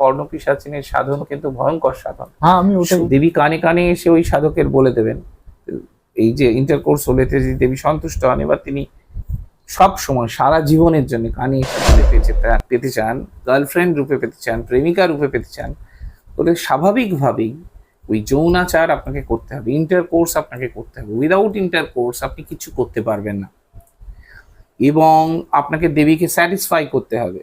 কর্ণপিসাচিনের সাধন কিন্তু ভয়ঙ্কর সাধন। হ্যাঁ আমি দেবী কানে কানে এসে ওই সাধকের বলে দেবেন এই যে ইন্টারকোর্স হলেতে যদি দেবী সন্তুষ্ট হন এবার তিনি সব সময় সারা জীবনের জন্য কানে পেতে পেতে চান গার্লফ্রেন্ড রূপে পেতে চান প্রেমিকা রূপে পেতে চান তাহলে স্বাভাবিকভাবেই ওই যৌনাচার আপনাকে করতে হবে ইন্টারকোর্স আপনাকে করতে হবে। উইদাউট ইন্টারকোর্স আপনি কিছু করতে পারবেন না। এবং আপনাকে দেবীকে স্যাটিসফাই করতে হবে।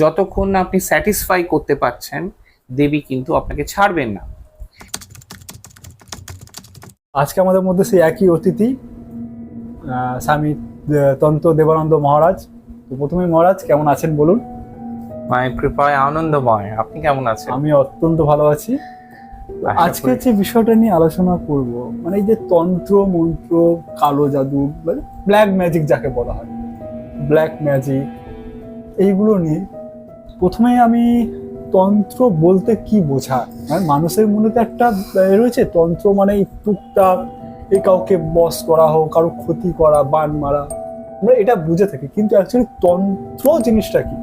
যতক্ষণ না আপনি স্যাটিসফাই করতে পারছেন দেবী কিন্তু আপনাকে ছাড়বেন না। আজকে আমাদের মধ্যে সেই একই অতিথি স্বামী তন্ত্র দেবানন্দ মহারাজ। তো প্রথমে মহারাজ কেমন আছেন বলুন? মায়ের কৃপায় আনন্দময়। আপনি কেমন আছেন? আমি অত্যন্ত ভালো আছি। আজকে যে বিষয়টা নিয়ে আলোচনা করব মানে এই যে তন্ত্র মন্ত্র কালো জাদু মানে ব্ল্যাক ম্যাজিক যাকে বলা হয় ব্ল্যাক ম্যাজিক এইগুলো নিয়ে প্রথমে আমি তন্ত্র বলতে কি বোঝায় মানে মানুষের মনে তো একটা রয়েছে, তন্ত্র মানে টুকটাক, এই কাউকে বস করা হোক, কারও ক্ষতি করা, বান মারা। আমরা এটা বুঝে থাকি, কিন্তু অ্যাকচুয়ালি তন্ত্র জিনিসটা কি?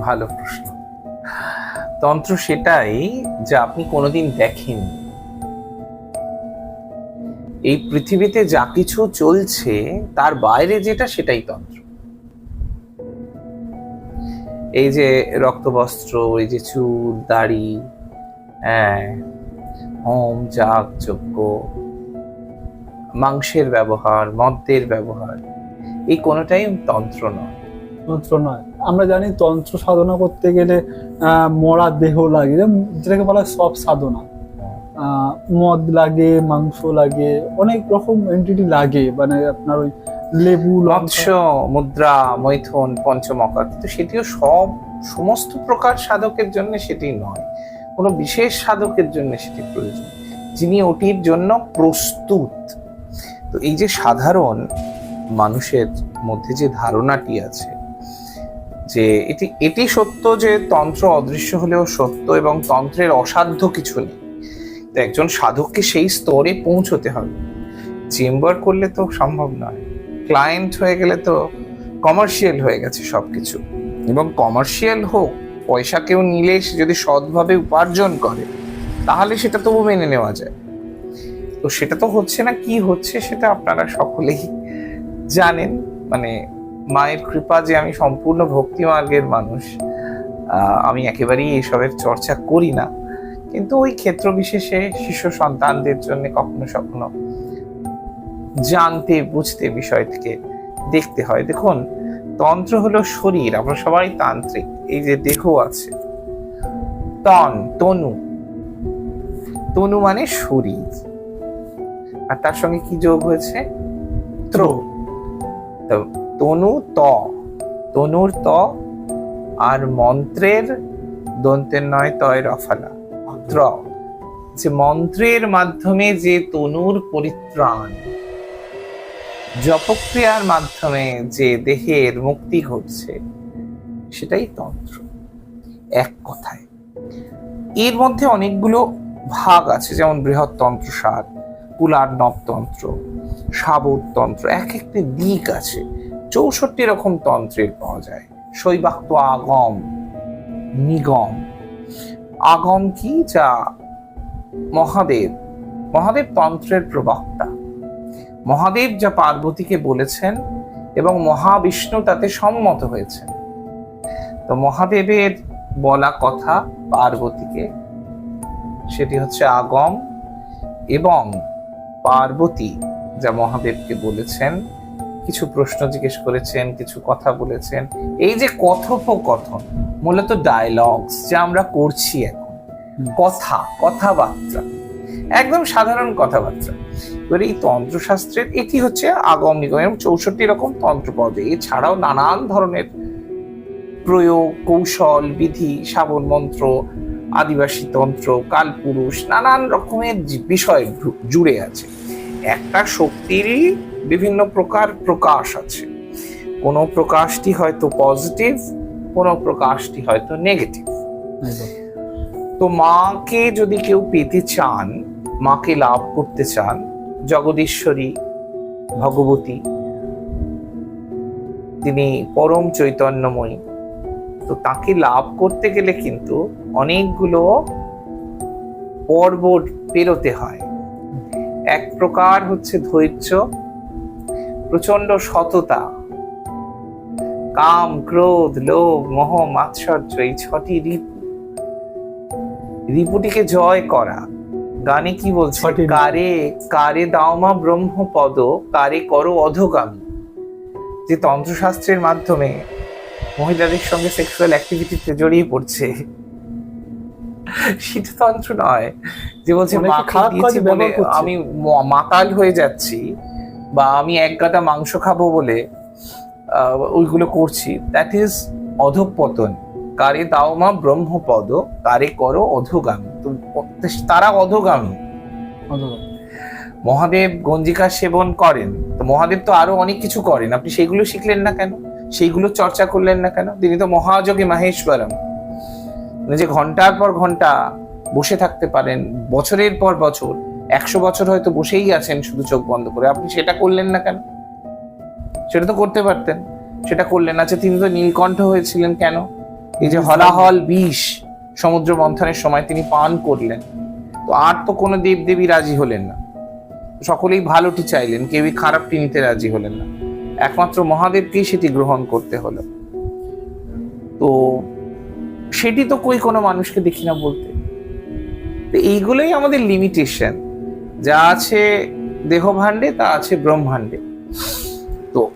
ভালো প্রশ্ন। তন্ত্র সেটাই যে আপনি কোনোদিন দেখেন। এই পৃথিবীতে যা কিছু চলছে, তার বাইরে যেটা, সেটাই তন্ত্র। এই যে রক্তবস্ত্র, এই যে চুল, দাড়ি হ্যাঁ হোম যাগ যজ্ঞ মাংসের ব্যবহার, মদ্যের ব্যবহার, এই কোনোটাই তন্ত্র নয়। তন্ত্র নয়। আমরা জানি তন্ত্র সাধনা করতে গেলে মরা দেহ লাগে। যেটাকে বলা হয় সব সাধনা। মদ লাগে, মাংস লাগে, অনেক রকম এন্টিটি লাগে। মানে আপনার ওই লেবু মৎস্য মুদ্রা, মৈথুন পঞ্চমকা কিন্তু সেটিও সব সমস্ত প্রকার সাধকের জন্য সেটি নয়। কোনো বিশেষ সাধকের জন্য সেটি প্রয়োজন। যিনি ওটির জন্য প্রস্তুত। তো এই যে সাধারণ মানুষের মধ্যে যে ধারণাটি আছে, যে এটি এটি সত্য যে তন্ত্র অদৃশ্য হলেও সত্য এবং তন্ত্রের অসাধ্য কিছু নেই। একজন সাধককে সেই স্তরে পৌঁছতে হবে। চেম্বার করলে তো সম্ভব নয়। ক্লায়েন্ট হয়ে গেলে তো কমার্শিয়াল হয়ে গেছে সব কিছু এবং কমার্শিয়াল হোক, পয়সা কেউ নিলে সে যদি সৎভাবে উপার্জন করে, তাহলে সেটা তবু মেনে নেওয়া যায়। তো সেটা তো হচ্ছে না, কি হচ্ছে সেটা আপনারা সকলেই জানেন। মানে মায়ের কৃপা যে আমি সম্পূর্ণ ভক্তি মার্গের মানুষ আমি একেবারেই এসবের চর্চা করি না। কিন্তু ওই ক্ষেত্র বিশেষে শিশু সন্তানদের জন্য কখনো কখনো জানতে বুঝতে বিষয়টিকে দেখতে হয়। দেখুন তন্ত্র হলো শরীর আমরা সবাই তান্ত্রিক। এই যে দেহ আছে। তন তনু। তনু মানে শরীর। আর তার সঙ্গে কি যোগ হয়েছে? ত্র। তনু ত। তনুর ত আর মন্ত্রের দন্তের নয় তয় রফালা ত্র। যে মন্ত্রের মাধ্যমে যে তনুর পরিত্রাণ। জপক্রিয়ার মাধ্যমে যে দেহের মুক্তি ঘটছে, সেটাই তন্ত্র। এক কথায়, এর মধ্যে অনেকগুলো ভাগ আছে, যেমন বৃহৎ তন্ত্র সার কুলার নবতন্ত্র সাবর তন্ত্র এক একটি দিক আছে। চৌষট্টি রকম তন্ত্রের পাওয়া যায়। শৈবাক্ত আগম, নিগম। আগম কি? যা মহাদেব মহাদেব তন্ত্রের প্রবক্তা। মহাদেব যা পার্বতীকে বলেছেন এবং মহাবিষ্ণু তাতে সম্মত হয়েছেন। তো মহাদেবের বলা কথা পার্বতীকে সেটি হচ্ছে আগম এবং পার্বতী যা মহাদেবকে বলেছেন কিছু প্রশ্ন জিজ্ঞেস করেছেন কিছু কথা বলেছেন। এই যে কথোপকথন মূলত ডায়লগস যা আমরা করছি এখন কথা কথাবার্তা একদম সাধারণ কথাবার্তা। এবার এই তন্ত্রশাস্ত্রের এটি হচ্ছে আগম নিগম এবং চৌষট্টি রকম তন্ত্র যায় এছাড়াও নানান ধরনের প্রয়োগ কৌশল বিধি শ্রাবণ মন্ত্র আদিবাসী তন্ত্র কালপুরুষ নানান রকমের বিষয় জুড়ে আছে। একটা শক্তিরই বিভিন্ন প্রকার প্রকাশ আছে। কোনো প্রকাশটি হয়তো পজিটিভ কোনো প্রকাশটি হয়তো নেগেটিভ। তো মাকে যদি কেউ পেতে চান মাকে লাভ করতে চান। জগদীশ্বরী, ভগবতী। তিনি পরম চৈতন্যময়ী। তো তাকে লাভ করতে গেলে কিন্তু অনেকগুলো পর্ব পেরোতে হয়। এক প্রকার হচ্ছে ধৈর্য প্রচণ্ড সততা। কাম, ক্রোধ, লোভ, মোহ, মাৎসর্য এই ছটি রিপু। রিপুটিকে জয় করা। গানে কি বলছে। কারে কারে দাওমা ব্রহ্মপদ কারে করো অধগামী। যে তন্ত্রশাস্ত্রের মাধ্যমে মহিলাদের সঙ্গে সেক্সুয়াল অ্যাক্টিভিটিতে জড়িয়ে পড়ছে সেটা তন্ত্র নয়। যে বলছে বলে আমি মাতাল হয়ে যাচ্ছি বা আমি এক গাদা মাংস খাব বলে আহ, ওইগুলো করছি দ্যাট ইজ অধঃপতন। কারে দাও মা ব্রহ্মপদ কারে করো অধোগামী। তারা অধোগামী। মহাদেব গঞ্জিকা সেবন করেন। তো মহাদেব তো আরও অনেক কিছু করেন। আপনি সেইগুলো শিখলেন না কেন? সেইগুলো চর্চা করলেন না কেন? তিনি তো মহাযোগী মাহেশ্বরম। যে ঘণ্টার পর ঘণ্টা বসে থাকতে পারেন বছরের পর বছর একশো বছর হয়তো বসেই আছেন শুধু চোখ বন্ধ করে। আপনি সেটা করলেন না কেন? সেটা তো করতে পারতেন। সেটা করলেন আচ্ছা তিনি তো নীলকণ্ঠ হয়েছিলেন কেন? এই যে হলাহল বিষ। সমুদ্র মন্থনের সময় তিনি পান করলেন। তো আর তো কোনো দেব দেবী রাজি হলেন না। সকলেই ভালোটি চাইলেন, কেউই খারাপটি নিতে রাজি হলেন না। একমাত্র মহাদেবকেই সেটি গ্রহণ করতে হলো। তো সেটি তো কই কোনো মানুষকে দেখি না বলতে। তো এইগুলোই আমাদের লিমিটেশন যা আছে দেহভাণ্ডে, তা আছে ব্রহ্মাণ্ডে। তো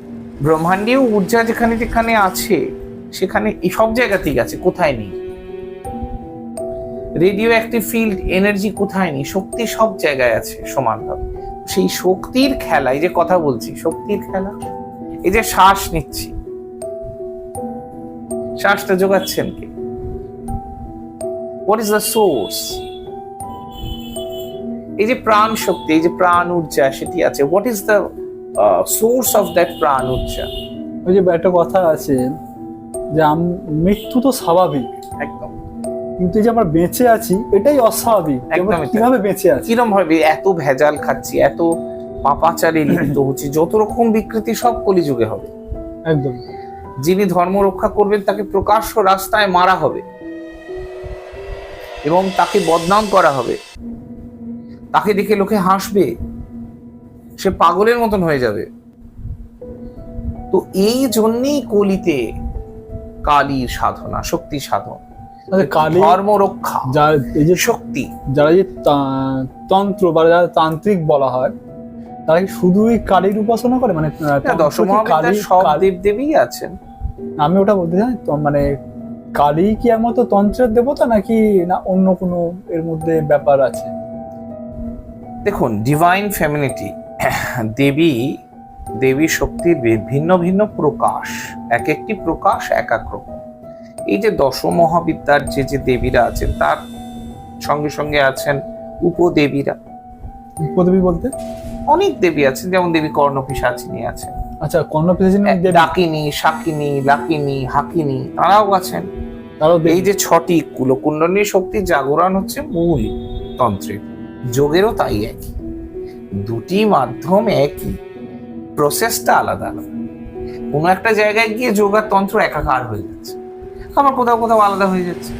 ব্রহ্মাণ্ডীয় ঊর্জা যেখানে যেখানে আছে, সেখানে সব জায়গাতেই আছে, কোথায় নেই? রেডিও অ্যাক্টিভ ফিল্ড এনার্জি কোথায় নেই? শক্তি সব জায়গায় আছে সমানভাবে। সেই শক্তির খেলা এই যে কথা বলছি শক্তির খেলা এই যে শ্বাস নিচ্ছি। শ্বাসটা যোগাচ্ছেন কে? হোয়াট ইজ দ্য সোর্স এই যে প্রাণ শক্তি এই যে প্রাণ ঊর্জা সেটি আছে। What is the source of that প্রাণ ঊর্জা? ওই যে একটা কথা আছে যে আম- মৃত্যু তো স্বাভাবিক। একদম। কিন্তু যে আমরা বেঁচে আছি এটাই অস্বাভাবিক। কীভাবে বেঁচে আছি? কিরম ভাবে এত ভেজাল খাচ্ছি এত পাপাচারে লিপ্ত হচ্ছি যত রকম বিকৃতি সব কলিযুগে হবে। একদম। যিনি ধর্ম রক্ষা করবেন তাকে প্রকাশ্য রাস্তায় মারা হবে এবং তাকে বদনাম করা হবে। তাকে দেখে লোকে হাসবে। সে পাগলের মতন হয়ে যাবে। তো এই জন্যেই কলিতে কালীর সাধনা শক্তি সাধন। ধর্ম রক্ষা যার এই যে শক্তি। যারা যে তন্ত্র বা যারা তান্ত্রিক বলা হয় তারা কি শুধুই কালীর উপাসনা করে? মানে সব কালী- দেবী আছেন। আমি ওটা বলতে চাই মানে কালী কি এর মতো তন্ত্রের দেবতা নাকি না অন্য কোনো এর মধ্যে ব্যাপার আছে? দেখুন ডিভাইন ফেমিনিটি দেবী দেবী শক্তির ভিন্ন ভিন্ন প্রকাশ। এক একটি প্রকাশ এক এক রকম। এই যে দশ মহাবিদ্যার যে যে দেবীরা আছেন তার সঙ্গে সঙ্গে আছেন উপদেবীরা। উপদেবী বলতে? অনেক দেবী আছেন যেমন দেবী কর্ণপিসাচিনী আছেন। আচ্ছা কর্ণপিসাচিনী ডাকিনী শাকিনী লাকিনী হাকিনী তারাও আছেন। তারাও এই যে ছটি কুলকুণ্ডলী শক্তির জাগরণ হচ্ছে মূল তন্ত্রের। যোগেরও তাই একই। দুটি মাধ্যম একই। প্রসেসটা আলাদা আলাদা। কোনো একটা জায়গায় গিয়ে যোগ আর তন্ত্র একাকার হয়ে যাচ্ছে। আবার কোথাও কোথাও আলাদা হয়ে যাচ্ছে।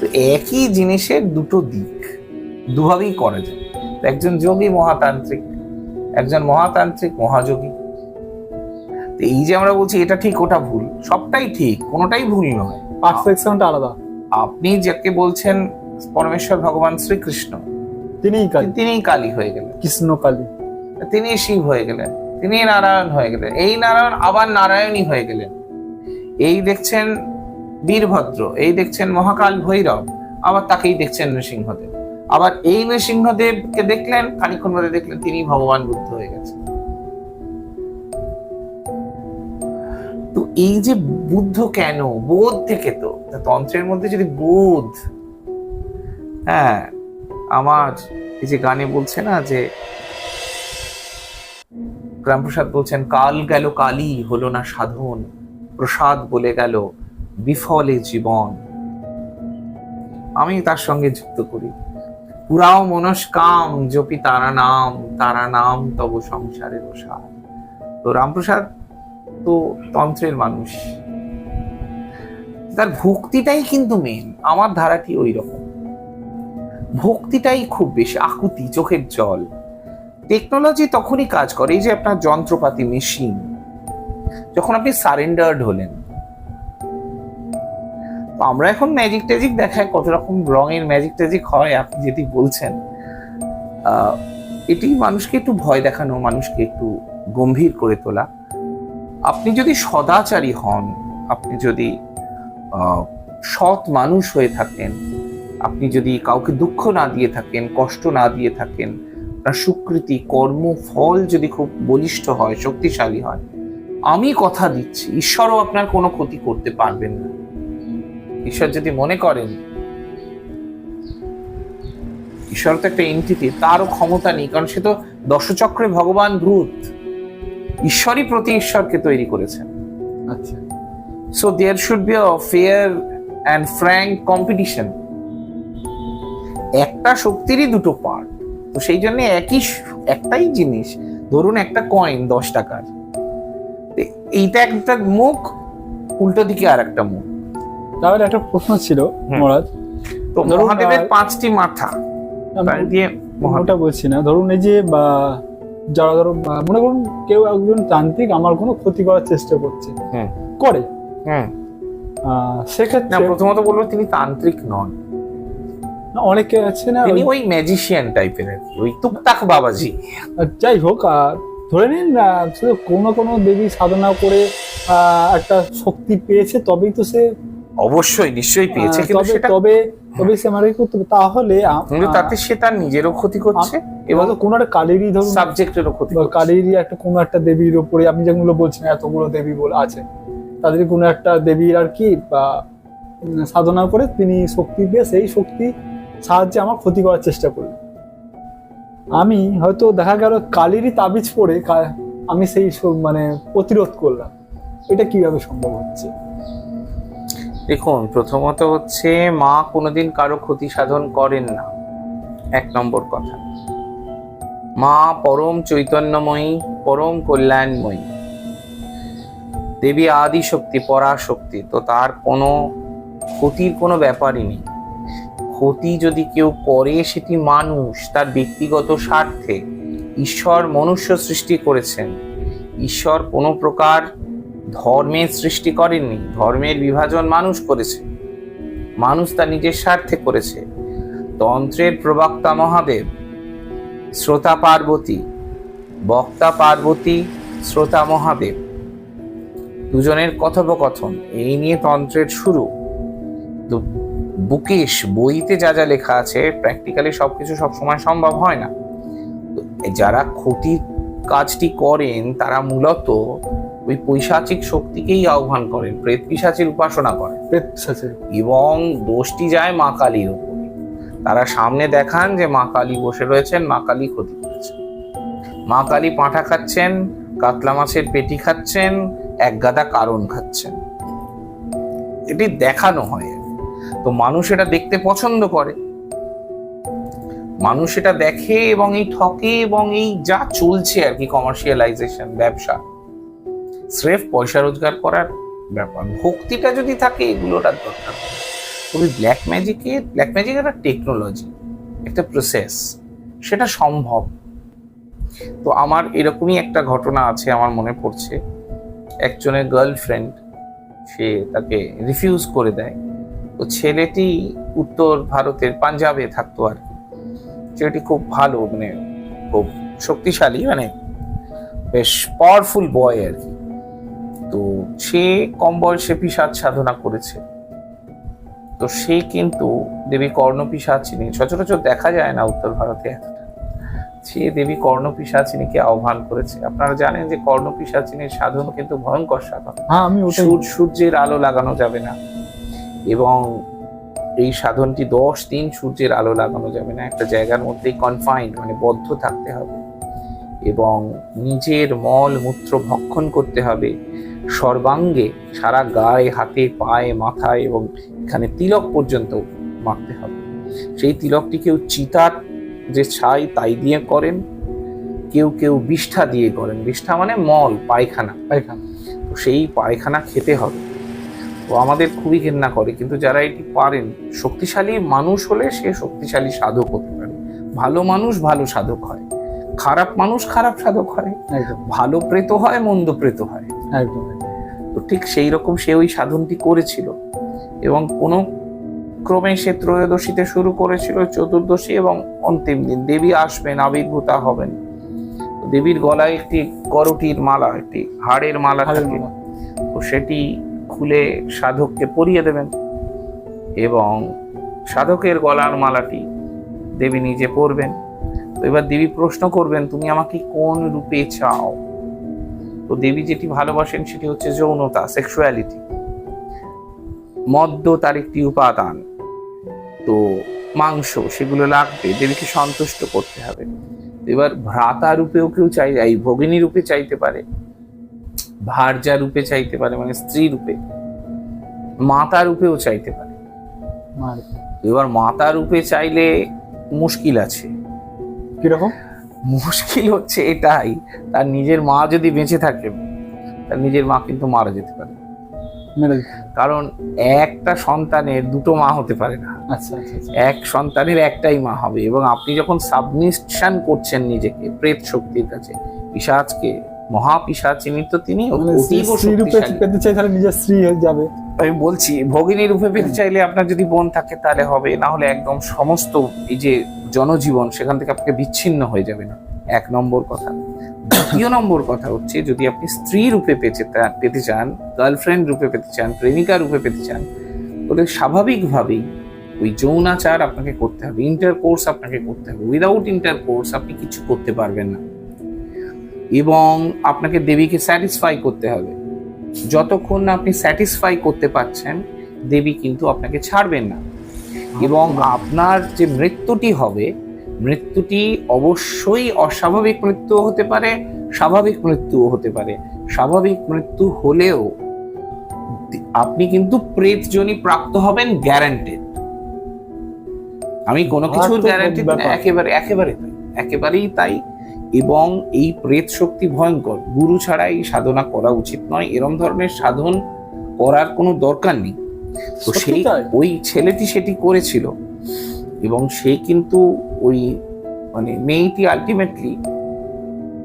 তো একই জিনিসের দুটো দিক দুভাবেই করা যায়। তো একজন যোগী মহাতান্ত্রিক। একজন মহাতান্ত্রিক মহাযোগী। তো এই যে আমরা বলছি এটা ঠিক ওটা ভুল। সবটাই ঠিক কোনোটাই ভুল নয়। পারফেকশনটা আলাদা। আপনি যাকে বলছেন পরমেশ্বর ভগবান শ্রীকৃষ্ণ তিনিই কালী। তিনিই কালী হয়ে গেলেন। কৃষ্ণ কালী। তিনি শিব হয়ে গেলেন তিনি নারায়ণ হয়ে গেলেন। এই নারায়ণ আবার নারায়ণই হয়ে গেলেন। এই দেখছেন বীরভদ্র, এই দেখছেন মহাকাল ভৈরব, আবার তাকেই দেখছেন নৃসিংহদেব। আবার এই নৃসিংহদেবকে দেখলেন খানিক্ষণ বাদে দেখলেন তিনি ভগবান বুদ্ধ হয়ে গেছেন। তো এই যে বুদ্ধ কেন? বোধ থেকে তো। তন্ত্রের মধ্যে যদি বোধ হ্যাঁ আমার এই যে গানে বলছে না যে গ্রামপ্রসাদ বলছেন, কাল গেল কালি, হলো না সাধন, প্রসাদ বলে গেল বিফলে জীবন। আমি তার সঙ্গে যুক্ত করি। পুরাও মনস্কাম, জপি তারা নাম তারা নাম তব সংসারের সার তো রামপ্রসাদ তো তন্ত্রের মানুষ। তার ভক্তিটাই কিন্তু মেন আমার ধারাটি ওই রকম ভক্তিটাই খুব বেশি, আকুতি, চোখের জল। টেকনোলজি তখনই কাজ করে, এই যে আপনার যন্ত্রপাতি মেশিন যখন আপনি সারেন্ডার্ড হলেন আমরা এখন ম্যাজিক ট্যাজিক দেখায় কত রকম রঙের ম্যাজিক ট্যাজিক হয়, আপনি যেটি বলছেন এটি মানুষকে একটু ভয় দেখানো, মানুষকে একটু গম্ভীর করে তোলা। আপনি যদি সদাচারী হন, আপনি যদি সৎ মানুষ হয়ে থাকেন, আপনি যদি কাউকে দুঃখ না দিয়ে থাকেন, কষ্ট না দিয়ে থাকেন, আপনার সুকৃতি, কর্ম, ফল যদি খুব বলিষ্ঠ হয়, শক্তিশালী হয়, আমি কথা দিচ্ছি, ঈশ্বরও আপনার কোনো ক্ষতি করতে পারবেন না। ঈশ্বর যদি মনে করেন ঈশ্বর তো একটা এন্টিটি তারও ক্ষমতা নেই কারণ সে তো দশচক্রে ভগবান ভূত। ঈশ্বরই প্রতি ঈশ্বরকে তৈরি করেছেন। আচ্ছা। There should be a fair and frank competition. একটা শক্তিরই দুটো পার্ট তো সেই জন্য একই একটাই জিনিস ধরুন একটা কয়েন দশ টাকার। এইটা একটা মুখ উল্টো দিকে আর একটা মুখ। তাহলে একটা প্রশ্ন ছিল মহারাজ। তো মহাদেবের পাঁচটি মাথা দিয়ে ওটা বলছি না। ধরুন এই যে বা, যারা ধরো মনে করুন কেউ একজন তান্ত্রিক আমার কোনো ক্ষতি করার চেষ্টা করছে হুম। করে। আহ, সেক্ষেত্রে প্রথমত বলব তিনি তান্ত্রিক নন। অনেকে আছে না তিনি ওই- ম্যাজিশিয়ান টাইপের আর কি ওই টুকটাক বাবাজি। যাই হোক ধরে নিন সে কোনো কোনো দেবী সাধনা করে আহ, একটা শক্তি পেয়েছে তবেই তো সে অবশ্যই নিশ্চয়ই পেয়েছে কিন্তু তবে সেটা তবে তবে সে আমার করতে হবে? তাহলে কিন্তু তাতে সে তার নিজেরও ক্ষতি করছে এবং কোনো একটা কালীরই ধরুন সাবজেক্টেরও ক্ষতি কালীরই একটা কোনো একটা দেবীর উপরে আপনি যেগুলো বলছেন এতগুলো দেবী বলে আছে। তাদের কোনো একটা দেবীর আর কি বা সাধনা করে তিনি শক্তি দিয়ে সেই শক্তি সাহায্যে আমার ক্ষতি করার চেষ্টা করলেন। আমি হয়তো দেখা গেল কালীরই তাবিজ পরে কা- আমি সেই মানে প্রতিরোধ করলাম। এটা কীভাবে সম্ভব হচ্ছে? দেখুন, প্রথমত হচ্ছে মা কোনোদিন কারও ক্ষতি সাধন করেন না। এক নম্বর কথা। মা পরম চৈতন্যময়ী, পরম কল্যাণময়ী। দেবী আদি শক্তি পরাশক্তি, তো তার কোনো ক্ষতির কোনো ব্যাপারই নেই। ক্ষতি যদি কেউ করে সেটি মানুষ, তার ব্যক্তিগত স্বার্থে। ঈশ্বর মনুষ্য সৃষ্টি করেছেন। ঈশ্বর কোনো প্রকার ধর্মের সৃষ্টি করেননি, ধর্মের বিভাজন মানুষ করেছে। মানুষ তার নিজের স্বার্থে করেছে। তন্ত্রের প্রবক্তা মহাদেব, শ্রোতা পার্বতী, বক্তা পার্বতী, শ্রোতা মহাদেব। দুজনের কথোপকথন, এই নিয়ে তন্ত্রের শুরু। তো বুকেশ বইতে যা যা লেখা আছে প্র্যাকটিক্যালি সবকিছু সবসময় সম্ভব হয় না। তো যারা ক্ষতির কাজটি করেন, তারা মূলত ওই পৈশাচিক শক্তিকেই আহ্বান করেন প্রেত পিশাচির উপাসনা করেন। এবং দোষটি যায় মা কালীর উপরে। তারা সামনে দেখান যে মা কালী বসে রয়েছেন মা কালী ক্ষতি করেছেন। মা কালী পাঁঠা খাচ্ছেন কাতলা মাছের পেটি খাচ্ছেন এক গাদা কারণ খাচ্ছেন। এটি দেখানো হয়। তো মানুষ এটা দেখতে পছন্দ করে। মানুষ এটা দেখে এবং এই ঠকে এবং এই যা চলছে আর কি কমার্শিয়ালাইজেশন ব্যবসা স্রেফ পয়সা রোজগার করার ব্যাপার। ভক্তিটা যদি থাকে, এগুলোর আর দরকার তবে ব্ল্যাক ম্যাজিকের ব্ল্যাক ম্যাজিক একটা টেকনোলজি একটা প্রসেস সেটা সম্ভব। তো আমার এরকমই একটা ঘটনা আছে, আমার মনে পড়ছে। একজনের গার্লফ্রেন্ড সে তাকে রিফিউজ করে দেয়। তো ছেলেটি উত্তর ভারতের পাঞ্জাবে থাকতো আর কি। ছেলেটি খুব ভালো মানে খুব শক্তিশালী মানে বেশ পাওয়ারফুল বয় আর কি। তো সে কম বয়সে পিসাজ সাধনা করেছে। তো সে কিন্তু দেবী কর্ণপিসাচিনী সচরাচর দেখা যায় না উত্তর ভারতে সে দেবী কর্ণপিসাচিনীকে আহ্বান করেছে। আপনারা জানেন যে কর্ণপিসাচিনীর সাধন কিন্তু ভয়ঙ্কর সাধন। হ্যাঁ সূর্যের আলো লাগানো যাবে না। এবং এই সাধনটি দশ দিন সূর্যের আলো লাগানো যাবে না। একটা জায়গার মধ্যেই কনফাইন্ড মানে বদ্ধ থাকতে হবে। এবং নিজের মল মূত্র ভক্ষণ করতে হবে। সর্বাঙ্গে সারা গায়ে হাতে পায়ে মাথায় এবং এখানে তিলক পর্যন্ত মাখতে হবে। সেই তিলকটি কেউ চিতার যে ছাই তাই দিয়ে করেন কেউ কেউ বিষ্ঠা দিয়ে করেন। বিষ্ঠা মানে মল পায়খানা। পায়খানা। তো সেই পায়খানা খেতে হবে। তো আমাদের খুবই ঘেন্না করে কিন্তু যারা এটি পারেন শক্তিশালী মানুষ হলে সে শক্তিশালী সাধক হতে পারে। ভালো মানুষ ভালো সাধক হয়। খারাপ মানুষ খারাপ সাধক হয়। ভালো প্রেত হয় মন্দ প্রেত হয়। একদম তো ঠিক সেই রকম সে ওই সাধনটি করেছিল এবং কোনো ক্রমে সে ত্রয়োদশীতে শুরু করেছিল চতুর্দশী এবং অন্তিম দিন। দেবী আসবেন আবির্ভূতা হবেন। দেবীর গলায় একটি করটির মালা একটি হাড়ের মালা থাকে। তো সেটি খুলে সাধককে পরিয়ে দেবেন এবং সাধকের গলার মালাটি দেবী নিজে পরবেন। তো এবার দেবী প্রশ্ন করবেন তুমি আমাকে কোন রূপে চাও? তো দেবী যেটি ভালোবাসেন সেটি হচ্ছে যৌনতা সেক্সুয়ালিটি মদ্য তার একটি উপাদান। তো মাংস সেগুলো লাগবে দেবীকে সন্তুষ্ট করতে হবে। এবার ভ্রাতা রূপেও কেউ চাই এই ভগিনী রূপে চাইতে পারে ভার্যা রূপে চাইতে পারে মানে স্ত্রী রূপে। মাতা রূপেও চাইতে পারে। এবার মাতা রূপে চাইলে মুশকিল আছে। কীরকম? মুশকিল হচ্ছে এটাই। তার নিজের মা যদি বেঁচে থাকে তার নিজের মা কিন্তু মারা যেতে পারে। কারণ একটা সন্তানের দুটো মা হতে পারে না। আচ্ছা আচ্ছা আচ্ছা। এক সন্তানের একটাই মা হবে এবং আপনি যখন সাবমিশন করছেন নিজেকে প্রেত শক্তির কাছে পিসাজকে মহাপিসাচিনী তো তিনি মানে পেতে চাই তাহলে নিজের স্ত্রী হয়ে যাবে। আমি বলছি ভগিনী রূপে পেতে চাইলে আপনার যদি বোন থাকে তাহলে হবে। না হলে একদম সমস্ত এই যে জনজীবন সেখান থেকে আপনাকে বিচ্ছিন্ন হয়ে যাবে না। এক নম্বর কথা। দ্বিতীয় নম্বর কথা হচ্ছে, যদি আপনি স্ত্রী রূপে পেতে পেতে চান গার্লফ্রেন্ড রূপে পেতে চান, প্রেমিকা রূপে পেতে চান, তাহলে স্বাভাবিকভাবেই ওই যৌনাচার আপনাকে করতে হবে ইন্টার কোর্স আপনাকে করতে হবে। উইদাউট ইন্টার কোর্স আপনি কিছু করতে পারবেন না। এবং আপনাকে দেবীকে স্যাটিসফাই করতে হবে। যতক্ষণ না আপনি স্যাটিসফাই করতে পারছেন, দেবী কিন্তু আপনাকে ছাড়বেন না। এবং আপনার যে মৃত্যুটি হবে মৃত্যুটি অবশ্যই অস্বাভাবিক মৃত্যু হতে পারে স্বাভাবিক মৃত্যুও হতে পারে। স্বাভাবিক মৃত্যু হলেও আপনি কিন্তু প্রেতজনী প্রাপ্ত হবেন গ্যারান্টেড আমি কোনো কিছুর গ্যারান্টি একেবারে একেবারে তাই একেবারেই তাই। এবং এই প্রেত শক্তি ভয়ঙ্কর গুরু ছাড়া এই সাধনা করা উচিত নয়। এরম ধরনের সাধন করার কোনো দরকার নেই। তো সেই ওই ছেলেটি সেটি করেছিল। এবং সে কিন্তু ওই মানে মেয়েটি আলটিমেটলি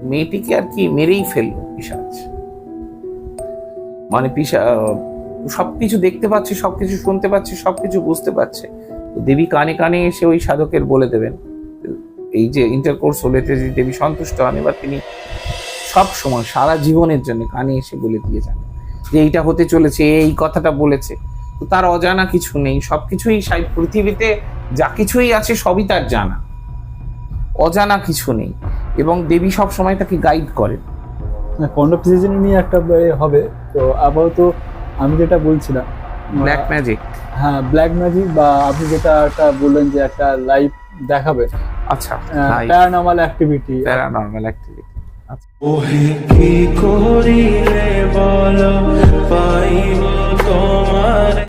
মেয়েটিকে আর কি মেরেই ফেলল পিসাচ মানে পিসা সবকিছু দেখতে পাচ্ছে সবকিছু শুনতে পাচ্ছে সবকিছু বুঝতে পারছে। তো দেবী কানে কানে এসে ওই সাধকের বলে দেবেন এই যে ইন্টারকোর্স হলে যদি দেবী সন্তুষ্ট হন এবার তিনি সব সময় সারা জীবনের জন্য কানে এসে বলে দিয়ে যান। যে এইটা হতে চলেছে এই কথাটা বলেছে। তার অজানা কিছু নেই। সবকিছুই সাই- পৃথিবীতে যা কিছুই আছে সবই তার জানা। অজানা কিছু নেই। এবং দেবী সব সময় তাকে গাইড করেন। কন্ডপ সিজন নিয়ে একটা হবে। তো আপাতত আমি যেটা বলছিলাম ব্ল্যাক ম্যাজিক হ্যাঁ ব্ল্যাক ম্যাজিক বা আপনি যেটা একটা বললেন যে একটা লাইভ দেখাবে। আচ্ছা প্যারানর্মাল অ্যাক্টিভিটি প্যারানর্মাল অ্যাক্টিভিটি ওহে কি করিলে বল পাইব